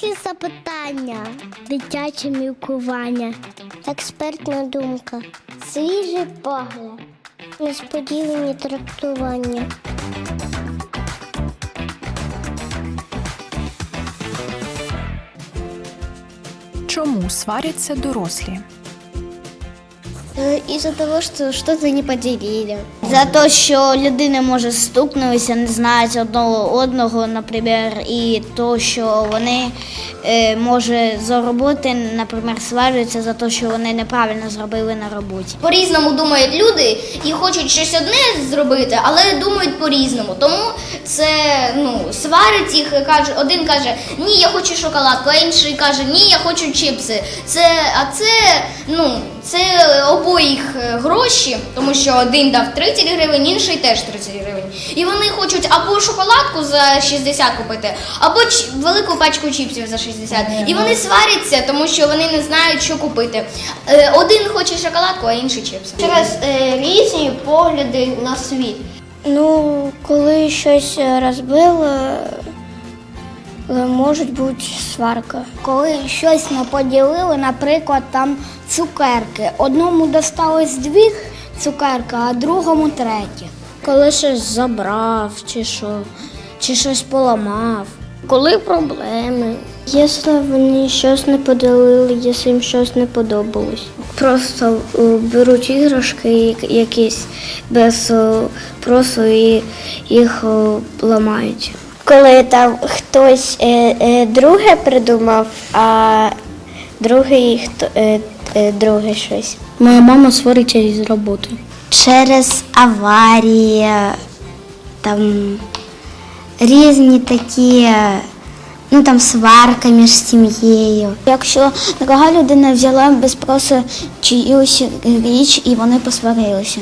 Дорослі запитання, дитяче мілкування, експертна думка, свіжий погляд, несподівані трактування. Чому сваряться дорослі? Із-за того, що щось не поділили. За те, що людина може стукнутися, не знають одного одного, наприклад, і то, що вони е, може за роботи, наприклад, сварюються за те, що вони неправильно зробили на роботі. По-різному думають люди і хочуть щось одне зробити, але думають по-різному. Тому це ну, сварить їх, каже, один каже, ні, я хочу шоколадку, а інший каже, ні, я хочу чіпси. Це, а це, ну, це обоїх е, гроші, тому що один дав 30 гривень, інший теж 30 гривень. І вони хочуть або шоколадку за 60 купити, або ч- велику пачку чіпсів за 60. І вони сваряться, тому що вони не знають, що купити. Е, Один хоче шоколадку, а інший чіпси. Через е, різні погляди на світ. Ну, коли щось розбили, може бути сварка. Коли щось ми поділили, наприклад, там цукерки. Одному досталось дві цукерки, а другому треті. Коли щось забрав, чи що, чи щось поламав. Коли проблеми. Якщо вони щось не поділили, якщо їм щось не подобалось. Просто е, беруть іграшки якісь без е, просто і їх е, ламають. Коли там хтось друге придумав, а другий хто друге щось. Моя мама сварить через роботу. Через аварії, там різні такі, ну там сварка між сім'єю. Якщо друга людина взяла без спросу чиюсь річ і вони посварилися.